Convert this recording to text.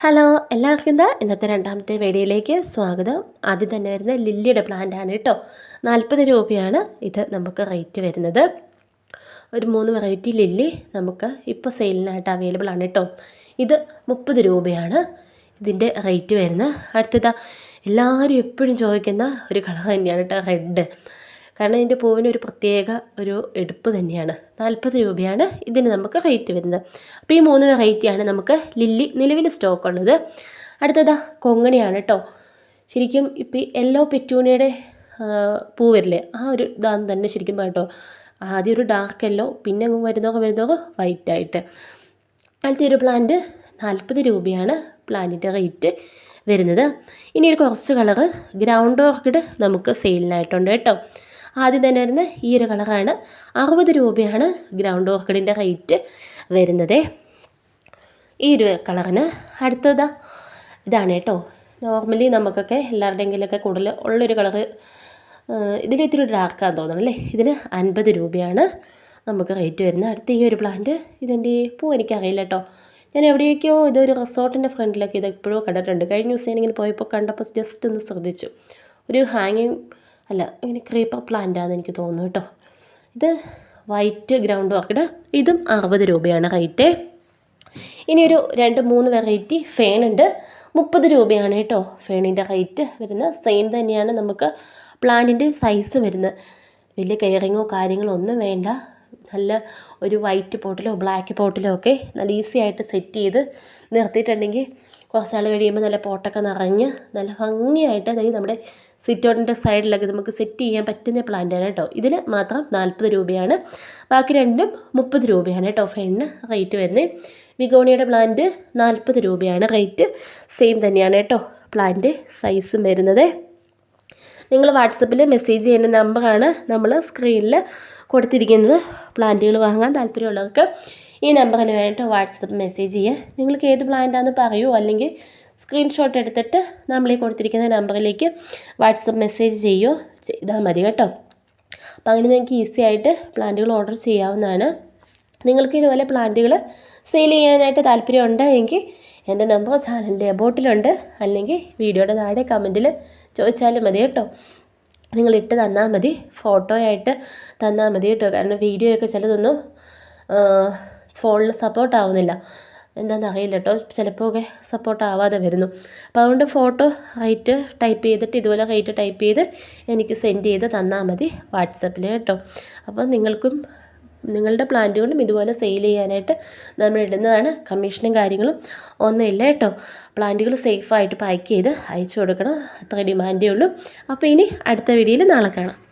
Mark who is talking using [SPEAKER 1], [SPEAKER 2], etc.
[SPEAKER 1] Hello എല്ലാവർക്കും എന്താ? ഇന്നത്തെ രണ്ടാമത്തെ വീഡിയോയിലേക്ക് സ്വാഗതം. ആദ്യം തന്നെ വരുന്ന ലില്ലിയുടെ പ്ലാന്റ് ആണ് കേട്ടോ. നാൽപ്പത് രൂപയാണ് ഇത് നമുക്ക് റേറ്റ് വരുന്നത്. ഒരു മൂന്ന് വെറൈറ്റി ലില്ലി നമുക്ക് ഇപ്പോൾ സെയിലിനായിട്ട് അവൈലബിൾ ആണ് കേട്ടോ. ഇത് മുപ്പത് രൂപയാണ്. ഇതിന്റെ റേറ്റ് വരുന്നത്. അടുത്തതാ എല്ലാവരും എപ്പോഴും ചോദിക്കുന്ന ഒരു കളർ തന്നെയാണ് കേട്ടോ റെഡ് കാരണം ഇതിന്റെ പൂവിന് ഒരു പ്രത്യേക ഒരു എടുപ്പ് തന്നെയാണ്. നാൽപ്പത് രൂപയാണ് ഇതിന് നമുക്ക് റേറ്റ് വരുന്നത്. അപ്പോൾ ഈ മൂന്ന് വെറൈറ്റിയാണ് നമുക്ക് ലില്ലി നിലവിൽ സ്റ്റോക്ക് ഉള്ളത്. അടുത്തതാ കൊങ്ങണിയാണ് കേട്ടോ ശരിക്കും ഇപ്പോൾ യെല്ലോ പെറ്റൂണിയുടെ പൂ വരില്ലേ? ആ ഒരു ഇതാണ് തന്നെ ശരിക്കും കേട്ടോ ആദ്യം ഒരു ഡാർക്ക് യെല്ലോ പിന്നെ അങ്ങ് വരുന്നവർ വരുന്നവർ വൈറ്റ് ആയിട്ട്. അടുത്ത ഒരു പ്ലാന്റ് നാൽപ്പത് രൂപയാണ് പ്ലാന്റിന്റെ റേറ്റ് വരുന്നത്. ഇനി ഒരു കുറച്ച് കളറ് ഗ്രൗണ്ട് ഓർക്കിഡ് നമുക്ക് സെയിലിനായിട്ടുണ്ട് കേട്ടോ ആദ്യം തന്നെ വരുന്ന ഈ ഒരു കളറാണ്. അറുപത് രൂപയാണ് ഗ്രൗണ്ട് ഓർക്കിഡിന്റെ റേറ്റ് വരുന്നത്. ഈ ഒരു കളറിന് അടുത്തതാ ഇതാണ് കേട്ടോ. നോർമലി നമുക്കൊക്കെ എല്ലാവരുടെയെങ്കിലൊക്കെ കൂടുതൽ ഉള്ളൊരു കളറ് ഇതിൽ ഇത്തിരി ഡാർക്കാന്ന് തോന്നണം അല്ലേ? ഇതിന് അൻപത് രൂപയാണ് നമുക്ക് റേറ്റ് വരുന്നത്. അടുത്ത ഈ ഒരു പ്ലാന്റ് ഇതിന്റെ പൂ എനിക്കറിയില്ല കേട്ടോ. ഞാൻ എവിടെയൊക്കെയോ ഇതൊരു റിസോർട്ടിന്റെ ഫ്രണ്ടിലൊക്കെ ഇത് എപ്പോഴും കണ്ടിട്ടുണ്ട്. കഴിഞ്ഞ ദിവസം ഞാനിങ്ങനെ പോയപ്പോൾ കണ്ടപ്പോൾ ജസ്റ്റ് ഒന്ന് ശ്രദ്ധിച്ചു. ഒരു ഹാങ്ങിങ് അല്ല ഇങ്ങനെ ക്രീപ്പർ പ്ലാന്റാന്ന് എനിക്ക് തോന്നുന്നു കേട്ടോ. ഇത് വൈറ്റ് ഗ്രൗണ്ട് ഓർക്കിഡ് ഇതും അറുപത് രൂപയാണ് റേറ്റ് ഇനിയൊരു രണ്ട് മൂന്ന് വെറൈറ്റി ഫേൺ ഉണ്ട്. മുപ്പത് രൂപയാണ് കേട്ടോ ഫേണിന്റെ റേറ്റ് വരുന്നത്. സെയിം തന്നെയാണ് നമുക്ക് പ്ലാന്റിന്റെ സൈസ് വരുന്നത്. വലിയ കെയറിങ്ങോ കാര്യങ്ങളോ ഒന്നും വേണ്ട. നല്ല ഒരു വൈറ്റ് പോട്ടിലോ ബ്ലാക്ക് പോട്ടിലോ ഒക്കെ നല്ല ഈസി ആയിട്ട് സെറ്റ് ചെയ്ത് നിർത്തിയിട്ടുണ്ടെങ്കിൽ കുറച്ച് നാൾ കഴിയുമ്പോൾ നല്ല പോട്ടൊക്കെ നിറഞ്ഞ് നല്ല ഭംഗിയായിട്ട് അതായത് നമ്മുടെ സിറ്റൗട്ടിന്റെ സൈഡിലൊക്കെ നമുക്ക് സെറ്റ് ചെയ്യാൻ പറ്റുന്ന പ്ലാന്റാണ് കേട്ടോ. ഇതിന് മാത്രം നാൽപ്പത് രൂപയാണ്. ബാക്കി രണ്ടും മുപ്പത് രൂപയാണ് കേട്ടോ ഫെണ്ണ് റേറ്റ് വരുന്നത്. വിഗോണിയുടെ പ്ലാന്റ് നാൽപ്പത് രൂപയാണ് റേറ്റ് സെയിം തന്നെയാണ് കേട്ടോ പ്ലാന്റ് സൈസും വരുന്നത്. നിങ്ങൾ വാട്സപ്പിൽ മെസ്സേജ് ചെയ്യുന്ന നമ്പറാണ് നമ്മൾ സ്ക്രീനിൽ കൊടുത്തിരിക്കുന്നത്. പ്ലാന്റുകൾ വാങ്ങാൻ താല്പര്യമുള്ളവർക്ക് ഈ നമ്പറിന് വേണ്ടിയിട്ട് വാട്സപ്പ് മെസ്സേജ് ചെയ്യുക നിങ്ങൾക്ക് ഏത് പ്ലാന്റാണെന്ന് പറയുമോ അല്ലെങ്കിൽ സ്ക്രീൻഷോട്ട് എടുത്തിട്ട് നമ്മൾ ഈ കൊടുത്തിരിക്കുന്ന നമ്പറിലേക്ക് വാട്സപ്പ് മെസ്സേജ് ചെയ്യുകയോ ചെയ്താൽ മതി കേട്ടോ. അപ്പോൾ അങ്ങനെ നിങ്ങൾക്ക് ഈസി ആയിട്ട് പ്ലാന്റുകൾ ഓർഡർ ചെയ്യാവുന്നതാണ്. നിങ്ങൾക്ക് ഇതുപോലെ പ്ലാന്റുകൾ സെയിൽ ചെയ്യാനായിട്ട് താല്പര്യമുണ്ട് എങ്കിൽ എന്റെ നമ്പർ ചാനലിന്റെ അബോട്ടിലുണ്ട് അല്ലെങ്കിൽ വീഡിയോയുടെ താഴെ കമന്റിൽ ചോദിച്ചാലും മതി കേട്ടോ. നിങ്ങൾ ഇട്ട് തന്നാൽ മതി. ഫോട്ടോ ആയിട്ട് തന്നാൽ മതി കേട്ടോ. കാരണം വീഡിയോ ഒക്കെ ചിലതൊന്നും ഫോണിൽ സപ്പോർട്ട് ആവുന്നില്ല. എന്താണെന്ന് അറിയില്ല കേട്ടോ. ചിലപ്പോൾ ഒക്കെ സപ്പോർട്ട് ആവാതെ വരുന്നു. അപ്പോൾ അതുകൊണ്ട് ഫോട്ടോ റൈറ്റ് ടൈപ്പ് ചെയ്തിട്ട് ഇതുപോലെ റൈറ്റ് ടൈപ്പ് ചെയ്ത് എനിക്ക് സെൻഡ് ചെയ്ത് തന്നാൽ മതി വാട്സപ്പിൽ കേട്ടോ. അപ്പോൾ നിങ്ങൾക്കും നിങ്ങളുടെ പ്ലാന്റുകളും ഇതുപോലെ സെയിൽ ചെയ്യാനായിട്ട് നമ്മൾ ഇടുന്നതാണ് കമ്മീഷനും കാര്യങ്ങളും. ഒന്നുമില്ല കേട്ടോ. പ്ലാന്റുകൾ സേഫായിട്ട് പാക്ക് ചെയ്ത് അയച്ചു കൊടുക്കണം. അത്ര ഡിമാൻഡേ ഉള്ളൂ. അപ്പോൾ ഇനി അടുത്ത വീഡിയോയിൽ നാളെ കാണാം.